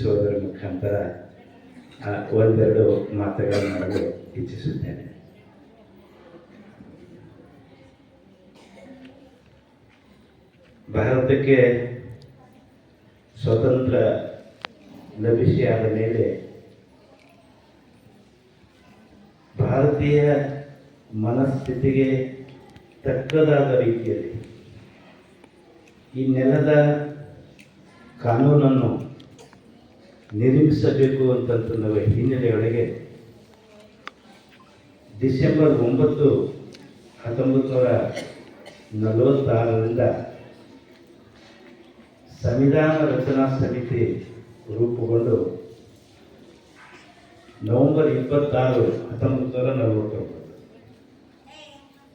ತಿಳಿಸುವುದರ ಮುಖಾಂತರ ಒಂದೆರಡು ಒಂದೆರಡು ಮಾತುಗಳನ್ನಾಡಲು ಇಚ್ಛಿಸುತ್ತೇನೆ. ಭಾರತಕ್ಕೆ ಸ್ವತಂತ್ರ ಲಭಿಸಿ ಆದ ಮೇಲೆ ಭಾರತೀಯ ಮನಸ್ಥಿತಿಗೆ ತಕ್ಕದಾದ ರೀತಿಯಲ್ಲಿ ಈ ನೆಲದ ಕಾನೂನನ್ನು ನಿರ್ಮಿಸಬೇಕು ಅಂತಂತನ್ನುವ ಹಿನ್ನೆಲೆಯೊಳಗೆ ಡಿಸೆಂಬರ್ ಒಂಬತ್ತು, ಹತ್ತೊಂಬತ್ತು ನೂರ ನಲವತ್ತಾರರಿಂದ ಸಂವಿಧಾನ ರಚನಾ ಸಮಿತಿ ರೂಪುಗೊಂಡು ನವೆಂಬರ್ ಇಪ್ಪತ್ತಾರು, ಹತ್ತೊಂಬತ್ತು ನೂರ ನಲವತ್ತೊಂಬತ್ತು.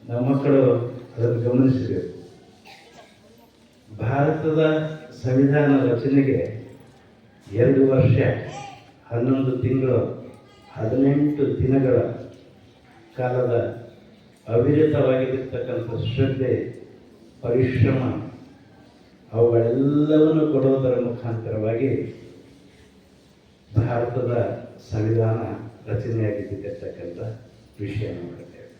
ನಮ್ಮ ಮಕ್ಕಳು ಅದನ್ನು ಗಮನಿಸಬೇಕು. ಭಾರತದ ಸಂವಿಧಾನ ರಚನೆಗೆ ಎರಡು ವರ್ಷ, ಹನ್ನೊಂದು ತಿಂಗಳು, ಹದಿನೆಂಟು ದಿನಗಳ ಕಾಲದ ಅವಿರತವಾಗಿರತಕ್ಕಂಥ ಶ್ರದ್ಧೆ, ಪರಿಶ್ರಮ, ಅವುಗಳೆಲ್ಲವನ್ನು ಕೊಡುವುದರ ಮುಖಾಂತರವಾಗಿ ಭಾರತದ ಸಂವಿಧಾನ ರಚನೆಯಾಗಿದ್ದಿರ್ತಕ್ಕಂಥ ವಿಷಯ ನೋಡುತ್ತೇವೆ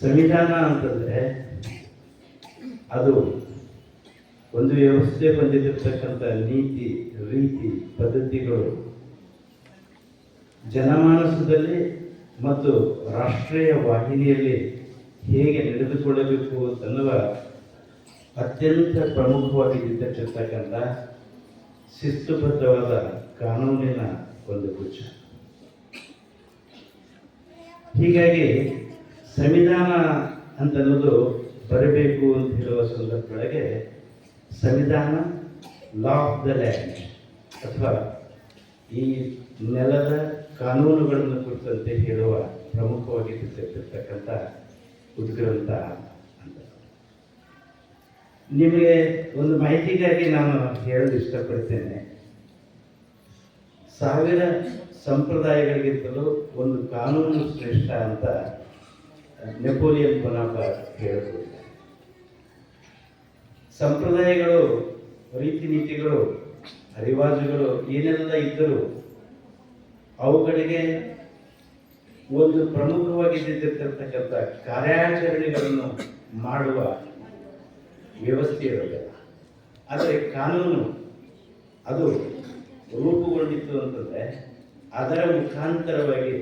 ಸಂವಿಧಾನ ಅಂತಂದರೆ ಅದು ಒಂದು ವ್ಯವಸ್ಥೆ ಹೊಂದಿರತಕ್ಕಂಥ ನೀತಿ, ರೀತಿ, ಪದ್ಧತಿಗಳು ಜನಮಾನಸದಲ್ಲಿ ಮತ್ತು ರಾಷ್ಟ್ರೀಯ ವಾಹಿನಿಯಲ್ಲಿ ಹೇಗೆ ನಡೆದುಕೊಳ್ಳಬೇಕು ಅನ್ನುವ ಅತ್ಯಂತ ಪ್ರಮುಖವಾಗಿ ಇದ್ದಕ್ಕಿರ್ತಕ್ಕಂಥ ಶಿಸ್ತುಬದ್ಧವಾದ ಕಾನೂನಿನ ಒಂದು ಗುಚ್ಛ. ಹೀಗಾಗಿ ಸಂವಿಧಾನ ಅಂತನ್ನೋದು ಬರಬೇಕು ಅಂತ ಹೇಳುವ ಸಂದರ್ಭದೊಳಗೆ ಸಂವಿಧಾನ ಲಾ ಆಫ್ ದ ಲ್ಯಾಂಡ್ ಅಥವಾ ಈ ನೆಲದ ಕಾನೂನುಗಳನ್ನು ಕುರಿತಂತೆ ಹೇಳುವ ಪ್ರಮುಖವಾಗಿ ಇರ್ತಕ್ಕಂಥ ಉದ್ಗ್ರಂಥ ಅಂತ. ನಿಮಗೆ ಒಂದು ಮಾಹಿತಿಗಾಗಿ ನಾನು ಹೇಳಲು ಇಷ್ಟಪಡ್ತೇನೆ. ಸಾವಿರ ಸಂಪ್ರದಾಯಗಳಿಗಿಂತಲೂ ಒಂದು ಕಾನೂನು ಶ್ರೇಷ್ಠ ಅಂತ ನೆಪೋಲಿಯನ್ ಬೊನಾಪಾರ್ಟ್ ಹೇಳಬಹುದು. ಸಂಪ್ರದಾಯಗಳು ರೀತಿ ನೀತಿಗಳು ರಿವಾಜುಗಳು ಏನೆಲ್ಲ ಇದ್ದರೂ ಅವುಗಳಿಗೆ ಒಂದು ಪ್ರಮುಖವಾಗಿ ಇದ್ದಿರ್ತಕ್ಕಂಥ ಕಾರ್ಯಾಚರಣೆಗಳನ್ನು ಮಾಡುವ ವ್ಯವಸ್ಥೆ ಇರೋದಿಲ್ಲ. ಆದರೆ ಕಾನೂನು ಅದು ರೂಪುಗೊಂಡಿತ್ತು ಅಂತಂದರೆ ಅದರ ಮುಖಾಂತರವಾಗಿ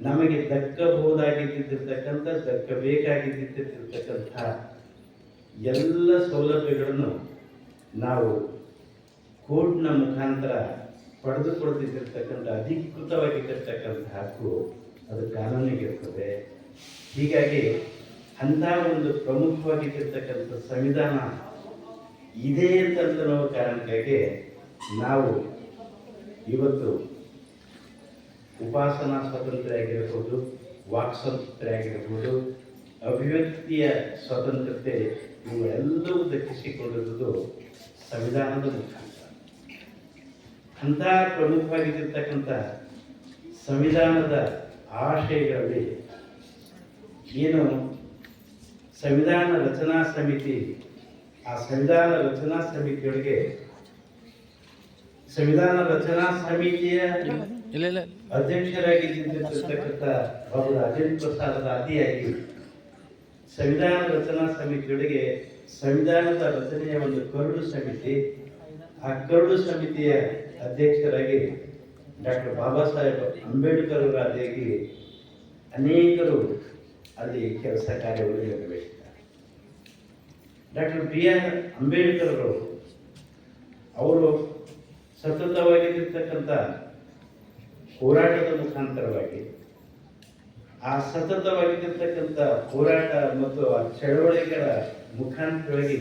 ನಮಗೆ ದಕ್ಕಬಹುದಾಗಿದ್ದಿರ್ತಕ್ಕಂಥ ದಕ್ಕಬೇಕಾಗಿದ್ದಿರ್ತಕ್ಕಂಥ ಎಲ್ಲ ಸೌಲಭ್ಯಗಳನ್ನು ನಾವು ಕೋರ್ಟ್ನ ಮುಖಾಂತರ ಪಡೆದುಕೊಳ್ತಿದ್ದಿರ್ತಕ್ಕಂಥ ಅಧಿಕೃತವಾಗಿದ್ದಿರ್ತಕ್ಕಂಥ ಹಕ್ಕು ಅದು ಕಾನೂನಿಗಿರ್ತದೆ. ಹೀಗಾಗಿ ಅಂಥ ಒಂದು ಪ್ರಮುಖವಾಗಿದ್ದಿರ್ತಕ್ಕಂಥ ಸಂವಿಧಾನ ಇದೆ ಅಂತಂತ ನಾವು ಕಾರಣಕ್ಕಾಗಿ ನಾವು ಇವತ್ತು ಉಪಾಸನಾ ಸ್ವಾತಂತ್ರ್ಯ ಆಗಿರ್ಬೋದು, ವಾಕ್ ಸ್ವಾತಂತ್ರ್ಯ ಆಗಿರ್ಬೋದು ಅಭಿವ್ಯಕ್ತಿಯ ಸ್ವತಂತ್ರತೆ ಇವೆಲ್ಲವೂ ದಕ್ಕಿಸಿಕೊಂಡಿರುವುದು ಸಂವಿಧಾನದ ಮುಖಾಂತರ. ಅಂಥ ಪ್ರಮುಖವಾಗಿರ್ತಕ್ಕಂಥ ಸಂವಿಧಾನದ ಆಶಯಗಳಲ್ಲಿ ಏನು ಸಂವಿಧಾನ ರಚನಾ ಸಮಿತಿ ಆ ಸಂವಿಧಾನ ರಚನಾ ಸಮಿತಿಯೊಳಗೆ ಸಂವಿಧಾನ ರಚನಾ ಸಮಿತಿಯ ಅಧ್ಯಕ್ಷರಾಗಿ ನಿಂತಿರ್ತಕ್ಕಂಥ ಬಾಬು ರಾಜೇಂದ್ರ ಪ್ರಸಾದ್ ಆದಿಯಾಗಿ ಸಂವಿಧಾನ ರಚನಾ ಸಮಿತಿಯೊಳಗೆ ಸಂವಿಧಾನದ ರಚನೆಯ ಒಂದು ಕರಡು ಸಮಿತಿ, ಆ ಕರಡು ಸಮಿತಿಯ ಅಧ್ಯಕ್ಷರಾಗಿ ಡಾಕ್ಟರ್ ಬಾಬಾ ಸಾಹೇಬ್ ಅಂಬೇಡ್ಕರ್ ಅವರ ಆದಿಯಾಗಿ ಅನೇಕರು ಅಲ್ಲಿ ಕೆಲಸ ಕಾರ್ಯಗಳು ನಿರ್ವಹಿಸಿದ್ದಾರೆ. ಡಾಕ್ಟರ್ ಬಿ ಆರ್ ಅಂಬೇಡ್ಕರ್ ಅವರು ಅವರು ಸತತವಾಗಿರ್ತಕ್ಕಂಥ ಹೋರಾಟದ ಮುಖಾಂತರವಾಗಿ ಆ ಸತತವಾಗಿರ್ತಕ್ಕಂಥ ಹೋರಾಟ ಮತ್ತು ಆ ಚಳವಳಿಗಳ ಮುಖಾಂತರವಾಗಿ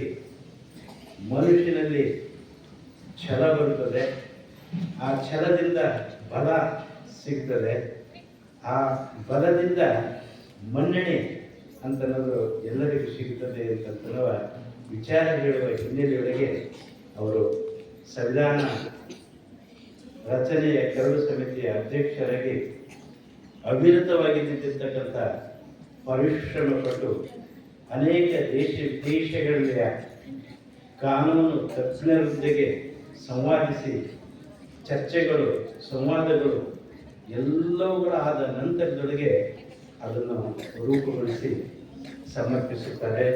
ಮನುಷ್ಯನಲ್ಲಿ ಛಲ ಬರುತ್ತದೆ. ಆ ಛಲದಿಂದ ಬಲ ಸಿಗ್ತದೆ. ಆ ಬಲದಿಂದ ಮನ್ನಣೆ ಅಂತನ್ನೋದು ಎಲ್ಲರಿಗೂ ಸಿಗುತ್ತದೆ ಅಂತ ವಿಚಾರ ಹೇಳುವ ಹಿನ್ನೆಲೆಯೊಳಗೆ ಅವರು ಸಂವಿಧಾನ ರಚನೆಯ ಕರಡು ಸಮಿತಿಯ ಅಧ್ಯಕ್ಷರಾಗಿ ಅವಿರತವಾಗಿ ನಿಂತಿರ್ತಕ್ಕಂಥ ಪರಿಶ್ರಮ ಪಟ್ಟು ಅನೇಕ ದೇಶ ದೇಶಗಳಲ್ಲಿ ಕಾನೂನು ತಜ್ಞರೊಂದಿಗೆ ಸಂವಾದಿಸಿ ಚರ್ಚೆಗಳು, ಸಂವಾದಗಳು ಎಲ್ಲವುಗಳ ಆದ ನಂತರದೊಳಗೆ ಅದನ್ನು ರೂಪುಗೊಳಿಸಿ ಸಮರ್ಪಿಸುತ್ತಾರೆ.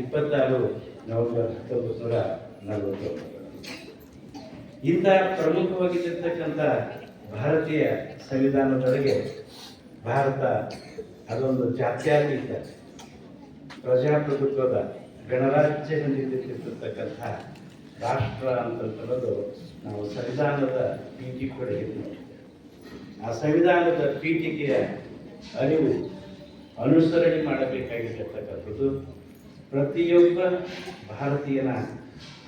ಇಪ್ಪತ್ತಾರು ನವೆಂಬರ್ ಹತ್ತೊಂಬತ್ತು ನೂರ ನಲವತ್ತೊಂಬತ್ತು. ಇಂಥ ಪ್ರಮುಖವಾಗಿದ್ದಿರ್ತಕ್ಕಂಥ ಭಾರತೀಯ ಸಂವಿಧಾನದೊಳಗೆ ಭಾರತ ಅದೊಂದು ಜಾತ್ಯಾತೀತ ಪ್ರಜಾಪ್ರಭುತ್ವದ ಗಣರಾಜ್ಯ ರಾಷ್ಟ್ರ ಅಂತಂತನ್ನೋದು ನಾವು ಸಂವಿಧಾನದ ಪೀಠಿಕೆಗಳಿಗೆ ನೋಡ್ತೇವೆ ಆ ಸಂವಿಧಾನದ ಪೀಠಿಕೆಯ ಅರಿವು ಅನುಸರಣೆ ಮಾಡಬೇಕಾಗಿರ್ತಕ್ಕಂಥದ್ದು ಪ್ರತಿಯೊಬ್ಬ ಭಾರತೀಯನ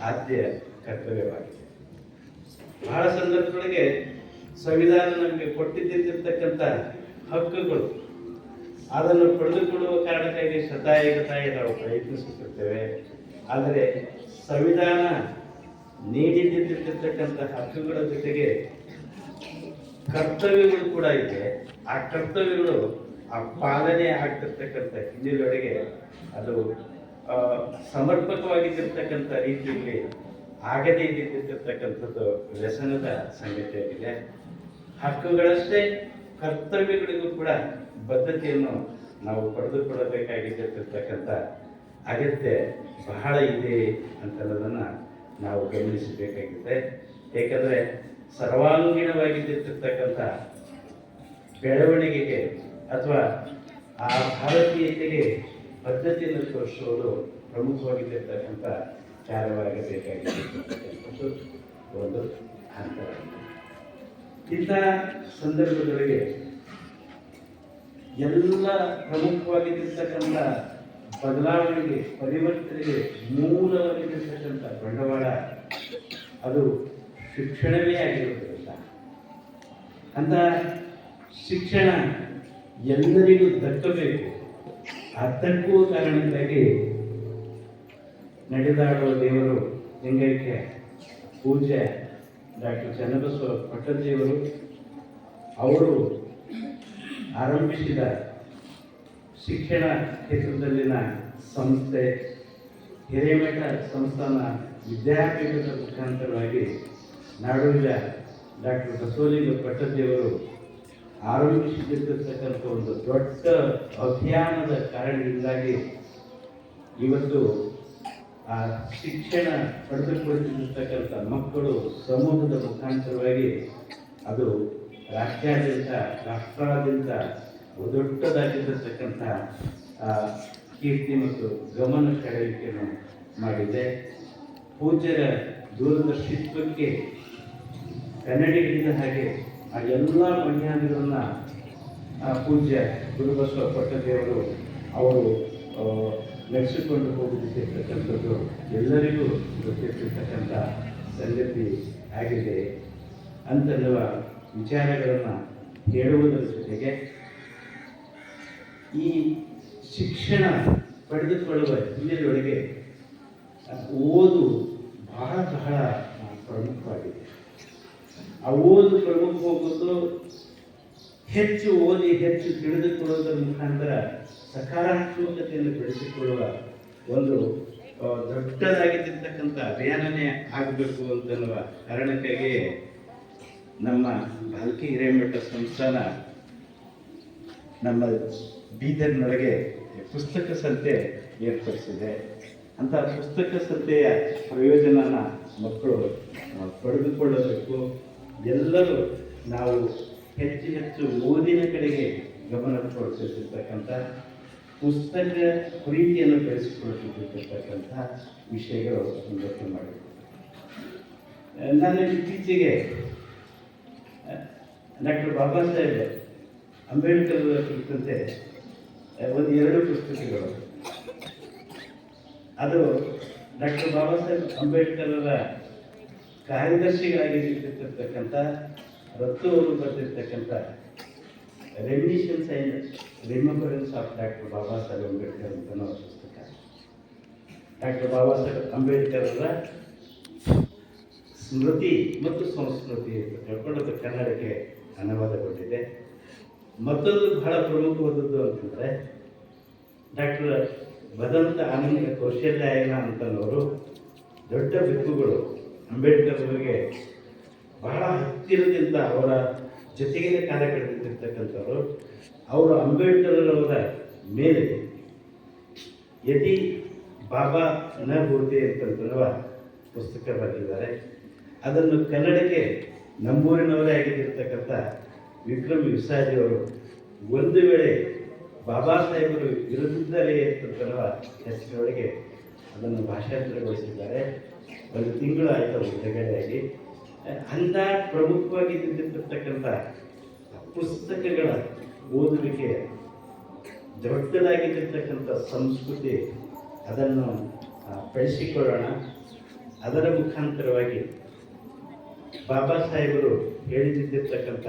ಆದ್ಯ ಕರ್ತವ್ಯವಾಗಿದೆ. ಬಹಳ ಸಂದರ್ಭದೊಳಗೆ ಸಂವಿಧಾನ ನಮಗೆ ಕೊಟ್ಟಿದ್ದಿರ್ತಕ್ಕಂಥ ಹಕ್ಕುಗಳು. ಅದನ್ನು ಪಡೆದುಕೊಳ್ಳುವ ಕಾರಣಕ್ಕಾಗಿ ಶತಾಯಗತಾಯಿ ನಾವು ಪ್ರಯತ್ನಿಸುತ್ತಿರ್ತೇವೆ. ಆದರೆ ಸಂವಿಧಾನ ನೀಡಿದ್ದಿರ್ತಕ್ಕಂಥ ಹಕ್ಕುಗಳ ಜೊತೆಗೆ ಕರ್ತವ್ಯಗಳು ಕೂಡ ಇದೆ. ಆ ಕರ್ತವ್ಯಗಳು, ಆ ಪಾಲನೆ ಆಗ್ತಿರ್ತಕ್ಕಂಥ ಹಿನ್ನೆಲೆಯೊಳಗೆ ಅದು ಸಮರ್ಪಕವಾಗಿದ್ದಿರ್ತಕ್ಕಂಥ ರೀತಿಯಲ್ಲಿ ಆಗದೇ ಇದ್ದಿರ್ತಕ್ಕಂಥದ್ದು ವ್ಯಸನದ ಸಂಗತಿಯಾಗಿದೆ. ಹಕ್ಕುಗಳಷ್ಟೇ ಕರ್ತವ್ಯಗಳಿಗೂ ಕೂಡ ಬದ್ಧತೆಯನ್ನು ನಾವು ಪಡೆದುಕೊಳ್ಳಬೇಕಾಗಿರ್ತಕ್ಕಂಥ ಅಗತ್ಯ ಬಹಳ ಇದೆ ಅಂತನ್ನೋದನ್ನು ನಾವು ಗಮನಿಸಬೇಕಾಗಿದೆ ಏಕೆಂದರೆ ಸರ್ವಾಂಗೀಣವಾಗಿದ್ದಿರ್ತಕ್ಕಂಥ ಬೆಳವಣಿಗೆಗೆ ಅಥವಾ ಆ ಭಾರತೀಯತೆಗೆ ಬದ್ಧತೆಯನ್ನು ತೋರಿಸುವುದು ಪ್ರಮುಖವಾಗಿದ್ದಿರ್ತಕ್ಕಂಥ ಕಾರ್ಯವಾಗಬೇಕಾಗಿರ್ತಕ್ಕಂಥದ್ದು ಒಂದು ಹಂತ ಇಂಥ ಸಂದರ್ಭದೊಳಗೆ ಎಲ್ಲ ಪ್ರಮುಖವಾಗಿರ್ತಕ್ಕಂಥ ಬದಲಾವಣೆಗೆ, ಪರಿವರ್ತನೆಗೆ ಮೂಲವಾಗಿರ್ತಕ್ಕಂಥ ಬಂಡವಾಳ, ಅದು ಶಿಕ್ಷಣವೇ ಆಗಿರೋದ್ರಿಂದ ಅಂತ ಶಿಕ್ಷಣ ಎಲ್ಲರಿಗೂ ದಕ್ಕಬೇಕು. ಆ ದಕ್ಕುವ ಕಾರಣಕ್ಕಾಗಿ ನಡೆದಾಡುವ ದೇವರು ಲಿಂಗೈಕ್ಯ ಪೂಜ್ಯ ಡಾಕ್ಟರ್ ಚನ್ನಬಸವ ಪಟ್ಟದೇವರು ಅವರು ಆರಂಭಿಸಿದ ಶಿಕ್ಷಣ ಕ್ಷೇತ್ರದಲ್ಲಿನ ಸಂಸ್ಥೆ, ಹಿರೇಮಠ ಸಂಸ್ಥಾನ ವಿದ್ಯಾಪೀಠದ ಮುಖಾಂತರವಾಗಿ ನಾಡೋಜ ಡಾಕ್ಟರ್ ಬಸವಲಿಂಗ ಪಟ್ಟದೇವರು ಆರಂಭಿಸಿರ್ತಕ್ಕಂಥ ಒಂದು ದೊಡ್ಡ ಅಭಿಯಾನದ ಕಾರಣದಿಂದಾಗಿ ಇವತ್ತು ಆ ಶಿಕ್ಷಣ ಪಡೆದುಕೊಳ್ಳುತ್ತಿರ್ತಕ್ಕಂಥ ಮಕ್ಕಳು ಸಮೂಹದ ಮುಖಾಂತರವಾಗಿ ಅದು ರಾಷ್ಟ್ರಾದ್ಯಂತ ರಾಷ್ಟ್ರಾದ್ಯಂತ ದೊಡ್ಡದಾಗಿರ್ತಕ್ಕಂಥ ಕೀರ್ತಿ ಮತ್ತು ಗಮನ ಸೆಳೆಯುವಿಕೆಯನ್ನು ಮಾಡಿದ್ದೆ ಪೂಜ್ಯರ ದೂರದರ್ಶಿತ್ವಕ್ಕೆ ಕನ್ನಡಿಗರಿದ ಹಾಗೆ ಆ ಎಲ್ಲ ಮಣ್ಯಾದಿಗಳನ್ನ ಪೂಜ್ಯ ಗುರುಬಸವ ಪಟ್ಟದೇವರು ಅವರು ನಡೆಸಿಕೊಂಡು ಹೋಗುತ್ತಿರ್ತಕ್ಕಂಥದ್ದು ಎಲ್ಲರಿಗೂ ಗೊತ್ತಿರ್ತಕ್ಕಂಥ ಸಂಗತಿ ಆಗಿದೆ. ಅಂತೆಲ್ಲವ ವಿಚಾರಗಳನ್ನು ಹೇಳುವುದರ ಜೊತೆಗೆ ಈ ಶಿಕ್ಷಣ ಪಡೆದುಕೊಳ್ಳುವ ಹಿನ್ನೆಲೆಯೊಳಗೆ ಓದು ಬಹಳ ಬಹಳ ಪ್ರಮುಖವಾಗಿದೆ. ಆ ಓದು ಪ್ರಮುಖವಾಗುವುದು ಹೆಚ್ಚು ಓದಿ ಹೆಚ್ಚು ತಿಳಿದುಕೊಳ್ಳುವುದರ ಮುಖಾಂತರ ಸಕಾರಾತ್ಮಕತೆಯನ್ನು ಬೆಳೆಸಿಕೊಳ್ಳುವ ಒಂದು ದೊಡ್ಡದಾಗಿದ್ದಿರ್ತಕ್ಕಂಥ ಅಭಿಯಾನನೇ ಆಗಬೇಕು ಅಂತನ್ನುವ ಕಾರಣಕ್ಕಾಗಿ ನಮ್ಮ ಭಾಲ್ಕಿ ಹಿರೇಮಠ ಸಂಸ್ಥಾನ ನಮ್ಮ ಬೀದರ್ನೊಳಗೆ ಪುಸ್ತಕ ಸಂತೆ ಏರ್ಪಡಿಸಿದೆ. ಅಂತ ಪುಸ್ತಕ ಸಂತೆಯ ಪ್ರಯೋಜನನ ಮಕ್ಕಳು ಪಡೆದುಕೊಳ್ಳಬೇಕು. ಎಲ್ಲರೂ ನಾವು ಹೆಚ್ಚು ಹೆಚ್ಚು ಓದಿನ ಕಡೆಗೆ ಗಮನ ಕೊಡ್ತಿರ್ತಕ್ಕಂಥ ಪುಸ್ತಕ ಪ್ರೀತಿಯನ್ನು ಬೆಳೆಸಿಕೊಳ್ಳುತ್ತಿರ್ತಕ್ಕಂಥ ವಿಷಯಗಳು ಗೊತ್ತು ಮಾಡಿ ನಾನು ಇತ್ತೀಚೆಗೆ ಡಾಕ್ಟರ್ ಬಾಬಾ ಸಾಹೇಬ್ ಅಂಬೇಡ್ಕರ್ ಕುರಿತಂತೆ ಒಂದು ಎರಡು ಪುಸ್ತಕಗಳು. ಅದು ಡಾಕ್ಟರ್ ಬಾಬಾ ಸಾಹೇಬ್ ಅಂಬೇಡ್ಕರ್ ಕಾರ್ಯದರ್ಶಿಗಳಾಗಿ ರತ್ತು ಅವರು ಬರೆದಿರ್ತಕ್ಕಂಥ reminiscences and remembrances of Doctor Baba Saheb Ambedkar ಅಂತ ಅನ್ನೋ ಪುಸ್ತಕ. ಡಾಕ್ಟರ್ ಬಾಬಾ ಸಾಹೇಬ್ ಅಂಬೇಡ್ಕರ್ ಅವರ ಸ್ಮೃತಿ ಮತ್ತು ಸಂಸ್ಕೃತಿ ಅಂತ ತಿಳ್ಕೊಂಡು ಅದು ಕನ್ನಡಕ್ಕೆ ಅನುವಾದಗೊಂಡಿದೆ. ಮತ್ತೊಂದು ಬಹಳ ಪ್ರಮುಖವಾದದ್ದು ಅಂತಂದರೆ ಡಾಕ್ಟರ್ ಭದಂತ ಆನಂದ ಕೌಶಲ್ಯಾಯನ ಅಂತನವರು ದೊಡ್ಡ ಬಿಕ್ಕುಗಳು ಅಂಬೇಡ್ಕರ್ ಅವರಿಗೆ ಬಹಳ ಹತ್ತಿರದಿಂದ ಅವರ ಜೊತೆಗೆ ಕಾರ್ಯ ಕಳೆದಿರ್ತಕ್ಕಂಥವ್ರು ಅವರು ಅಂಬೇಡ್ಕರ್ ಅವರ ಮೇಲೆ ಯತಿ ಬಾಬಾ ನ ಅಂತಂತನ್ನುವ ಪುಸ್ತಕ ಬರೆದಿದ್ದಾರೆ. ಅದನ್ನು ಕನ್ನಡಕ್ಕೆ ನಮ್ಮೂರಿನವರೇ ಆಗಿದ್ದಿರ್ತಕ್ಕಂಥ ವಿಕ್ರಮ್ ವಿಸಾಜಿ ಅವರು ಒಂದು ವೇಳೆ ಬಾಬಾ ಸಾಹೇಬರು ಇರುತ್ತಿದ್ದಾರೆ ಅಂತನ್ನುವ ಹೆಸರಿನೊಳಗೆ ಅದನ್ನು ಭಾಷಾಂತರಗೊಳಿಸಿದ್ದಾರೆ. ಒಂದು ತಿಂಗಳು ಆಯಿತು ಬಿಡುಗಡೆಯಾಗಿ ಅಂಥ ಪ್ರಮುಖವಾಗಿ ನಿಂತಿರ್ತಕ್ಕಂಥ ಪುಸ್ತಕಗಳ ಓದುವಿಕೆ, ದೊಡ್ಡದಾಗಿರ್ತಕ್ಕಂಥ ಸಂಸ್ಕೃತಿ, ಅದನ್ನು ಬೆಳೆಸಿಕೊಳ್ಳೋಣ. ಅದರ ಮುಖಾಂತರವಾಗಿ ಬಾಬಾ ಸಾಹೇಬರು ಹೇಳಿದ್ದಿರ್ತಕ್ಕಂಥ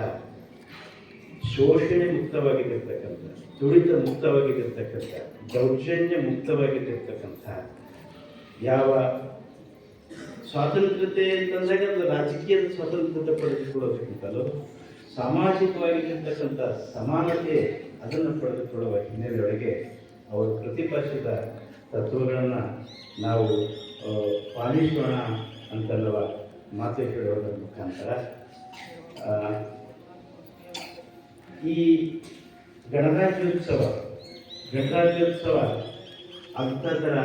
ಶೋಷಣೆ ಮುಕ್ತವಾಗಿದ್ದಿರ್ತಕ್ಕಂಥ ತುಳಿತ ಮುಕ್ತವಾಗಿದ್ದಿರ್ತಕ್ಕಂಥ ದೌರ್ಜನ್ಯ ಮುಕ್ತವಾಗಿದ್ದಿರ್ತಕ್ಕಂಥ ಯಾವ ಸ್ವಾತಂತ್ರ್ಯತೆ ಅಂತಂದಾಗ ಅದು ರಾಜಕೀಯದ ಸ್ವಾತಂತ್ರ್ಯತೆ ಪಡೆದುಕೊಳ್ಳೋದಕ್ಕಿಂತಲೂ ಸಾಮಾಜಿಕವಾಗಿರ್ತಕ್ಕಂಥ ಸಮಾನತೆ ಅದನ್ನು ಪಡೆದುಕೊಳ್ಳುವ ಹಿನ್ನೆಲೆಯೊಳಗೆ ಅವರು ಪ್ರತಿಪಕ್ಷದ ತತ್ವಗಳನ್ನು ನಾವು ಪಾಲಿಸೋಣ ಅಂತಲ್ಲವ ಮಾತು ಹೇಳುವುದರ ಮುಖಾಂತರ. ಈ ಗಣರಾಜ್ಯೋತ್ಸವ ಗಣರಾಜ್ಯೋತ್ಸವ ಅಂತದರ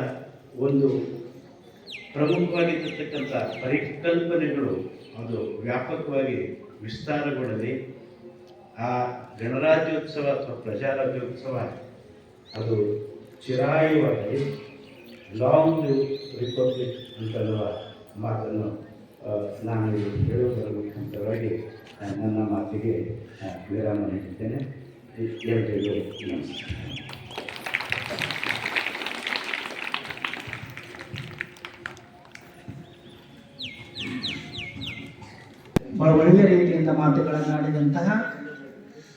ಒಂದು ಪ್ರಮುಖವಾಗಿರ್ತಕ್ಕಂಥ ಪರಿಕಲ್ಪನೆಗಳು ಅದು ವ್ಯಾಪಕವಾಗಿ ವಿಸ್ತಾರಗೊಳ್ಳಲಿ. ಆ ಗಣರಾಜ್ಯೋತ್ಸವ ಅಥವಾ ಪ್ರಜಾರಾಜ್ಯೋತ್ಸವ ಅದು ಚಿರಾಯವಾಗಲಿ ಲಾಂಗ್ ರಿಪಬ್ಲಿಕ್ ಅಂತನ್ನುವ ಮಾತನ್ನು ನಾನು ಹೇಳುವುದರ ಮುಖಾಂತರವಾಗಿ ನನ್ನ ಮಾತಿಗೆ ವಿರಾಮ ನೀಡಿದ್ದೇನೆ ಎಲ್ಲರಿಗೂ ನಮಸ್ಕಾರ. ಬಹಳ ಒಳ್ಳೆಯ ರೀತಿಯಿಂದ ಮಾತುಗಳನ್ನಾಡಿದಂತಹ